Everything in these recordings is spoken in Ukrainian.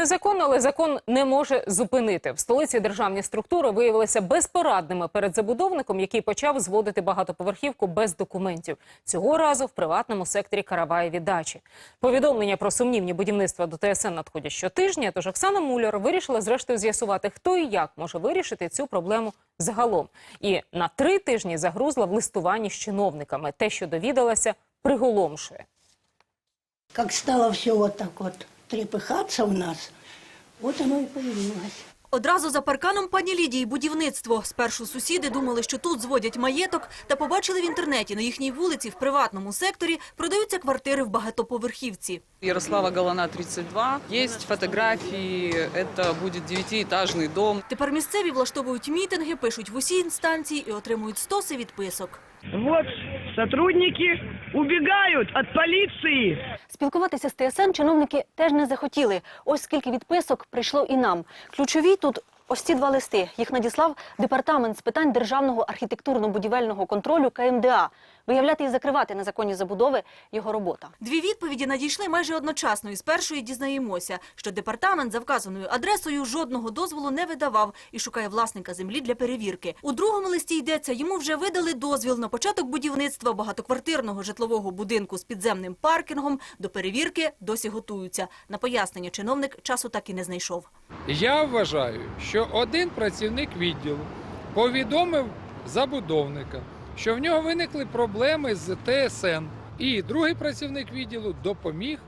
незаконно, але закон не може зупинити. В столиці державні структури виявилися безпорадними перед забудовником, який почав зводити багатоповерхівку без документів. Цього разу в приватному секторі Караваєві дачі. Повідомлення про сумнівні будівництва до ТСН надходять щотижня. Тож Оксана Муляр вирішила зрештою з'ясувати, хто і як може вирішити цю проблему загалом. І на три тижні загрузла в листуванні з чиновниками. Те, що довідалася, приголомшує. Как стало все вот так вот трепыхаться у нас, вот оно и появилось. Одразу за парканом пані Лідії будівництво. Спершу сусіди думали, що тут зводять маєток, та побачили в інтернеті на їхній вулиці в приватному секторі продаються квартири в багатоповерхівці. Ярослава Галана, 32. Есть фотографии, это будет девятиэтажный дом. Тепер місцеві влаштовують мітинги, пишуть в усі інстанції і отримують стоси відписок. Вот сотрудники убегают от полиции. Спілкуватися з ТСН чиновники теж не захотіли. Ось скільки відписок прийшло і нам. Ключові тут ось ці два листи. Їх надіслав департамент з питань державного архітектурно-будівельного контролю КМДА. Виявляти і закривати незаконні забудови його робота. Дві відповіді надійшли майже одночасно. І з першої дізнаємося, що департамент за вказаною адресою жодного дозволу не видавав і шукає власника землі для перевірки. У другому листі йдеться, йому вже видали дозвіл на початок будівництва багатоквартирного житлового будинку з підземним паркінгом. До перевірки досі готуються. На пояснення чиновник часу так і не знайшов. Я вважаю, що один працівник відділу повідомив забудовника, що в нього виникли проблеми з ТСН, і другий працівник відділу допоміг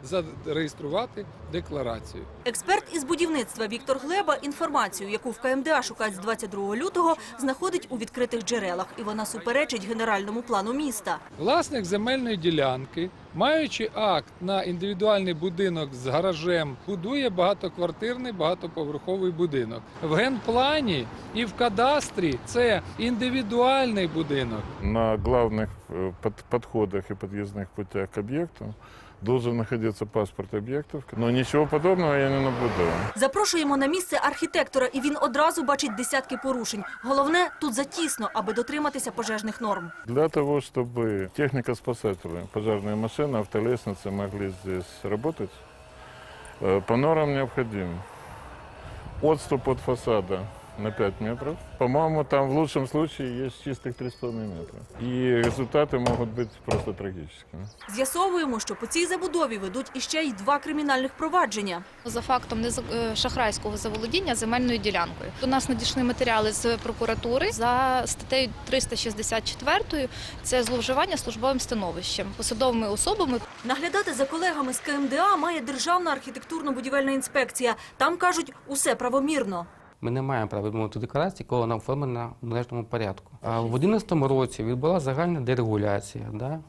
зареєструвати декларацію. Експерт із будівництва Віктор Глеба інформацію, яку в КМДА шукають з 22 лютого, знаходить у відкритих джерелах, і вона суперечить генеральному плану міста. Власник земельної ділянки, маючи акт на індивідуальний будинок з гаражем, будує багатоквартирний багатоповерховий будинок. В генплані і в кадастрі це індивідуальний будинок. На главных э, под- подходах и подъездных путях к объекту должен находиться паспорт объектов, но ничего подобного я не наблюдаю. Запрошуємо на місце архітектора, і він одразу бачить десятки порушень. Головне тут затісно, аби дотриматися пожежних норм. Для того, чтобы техника-спасатели, пожарные машины, автолестницы могли здесь работать, э, по нормам необходим отступ от фасада на 5 метров. По-моему, там в лучшем случае есть чистых 3,5 метра. И результаты могут быть просто трагическими. З'ясовуємо, що по цій забудові ведуть іще й два кримінальних провадження. за фактом незак- е, шахрайського заволодіння земельною ділянкою. До нас надійшли матеріали з прокуратури за статтею 364 – це зловживання службовим становищем, посадовими особами. Наглядати за колегами з КМДА має Державна архітектурно-будівельна інспекція. Там кажуть, усе правомірно. Ми не маємо права відмовити декларації, коли вона оформлена в належному порядку. А в 2011 році відбула загальна дерегуляція да,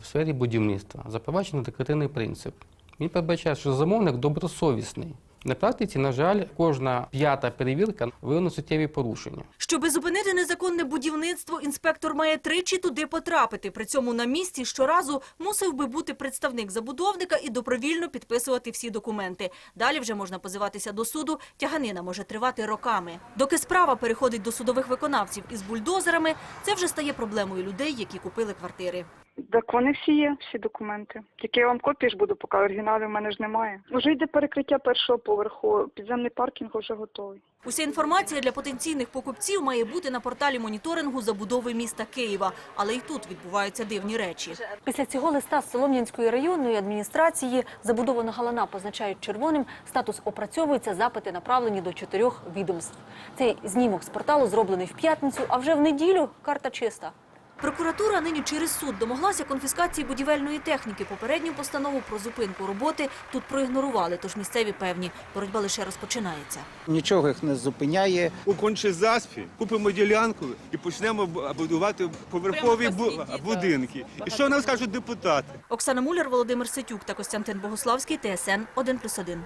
в сфері будівництва, запроваджений декретивний принцип. Він передбачає, що замовник добросовісний. На практиці, на жаль, кожна п'ята перевірка виявила суттєві порушення. Щоби зупинити незаконне будівництво, інспектор має тричі туди потрапити. При цьому на місці щоразу мусив би бути представник забудовника і добровільно підписувати всі документи. Далі вже можна позиватися до суду. Тяганина може тривати роками. Доки справа переходить до судових виконавців із бульдозерами, це вже стає проблемою людей, які купили квартири. Так вони всі є, всі документи. Тільки я вам копії ж буду, поки оригіналів в мене ж немає. Уже йде перекриття першого поверху, підземний паркінг вже готовий. Уся інформація для потенційних покупців має бути на порталі моніторингу забудови міста Києва. Але й тут відбуваються дивні речі. Після цього листа з Солом'янської районної адміністрації забудована галана позначають червоним. Статус опрацьовується. Запити направлені до чотирьох відомств. Цей знімок з порталу зроблений в п'ятницю, а вже в неділю карта чиста. Прокуратура нині через суд домоглася конфіскації будівельної техніки. Попередню постанову про зупинку роботи тут проігнорували, тож місцеві певні. Боротьба лише розпочинається. Нічого їх не зупиняє. У кончезаспі купимо ділянку і почнемо будувати поверхові будинки. І що нам скажуть депутати? Оксана Муляр, Володимир Сетюк та Костянтин Богославський, ТСН 1+,1.